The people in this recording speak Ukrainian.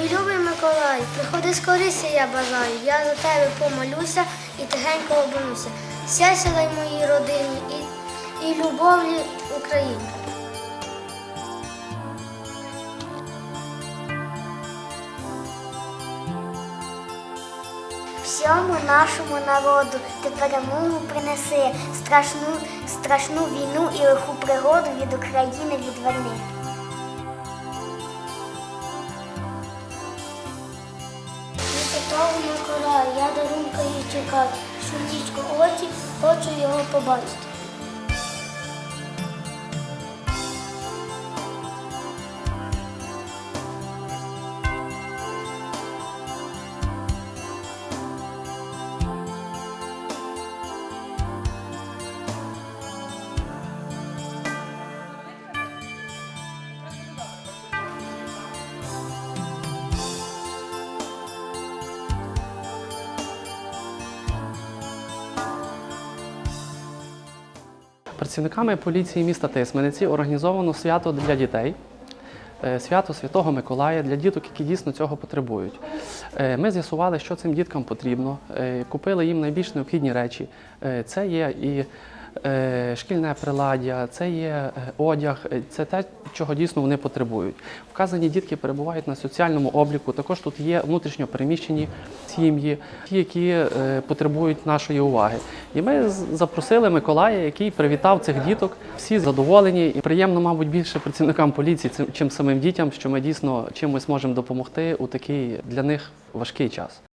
Мій любий Миколай, приходи скоріше, я бажаю. Я за тебе помолюся і тихенько обернуся. Щастя дай моїй родині і, і любові Україні. Всьому нашому народу ти перемогу принеси, страшну, страшну війну і лиху пригоду від України відверни. Миколая, я її чекаю. Сонечко очі, хочу його побачити. Працівниками поліції міста Тисмениці організовано свято для дітей. е, Свято Святого Миколая для діток, які дійсно цього потребують. Е, Ми з'ясували, що цим діткам потрібно. е, Купили їм найбільш необхідні речі. Це є і шкільне приладдя, це є е, одяг, е, це те, чого дійсно вони потребують. Вказані дітки перебувають на соціальному обліку. Також тут є внутрішньо переміщені сім'ї, ті, які е, потребують нашої уваги. І ми запросили Миколая, який привітав цих діток. Всі задоволені і приємно, мабуть, більше працівникам поліції, чим самим дітям, що ми дійсно чимось можемо допомогти у такий для них важкий час.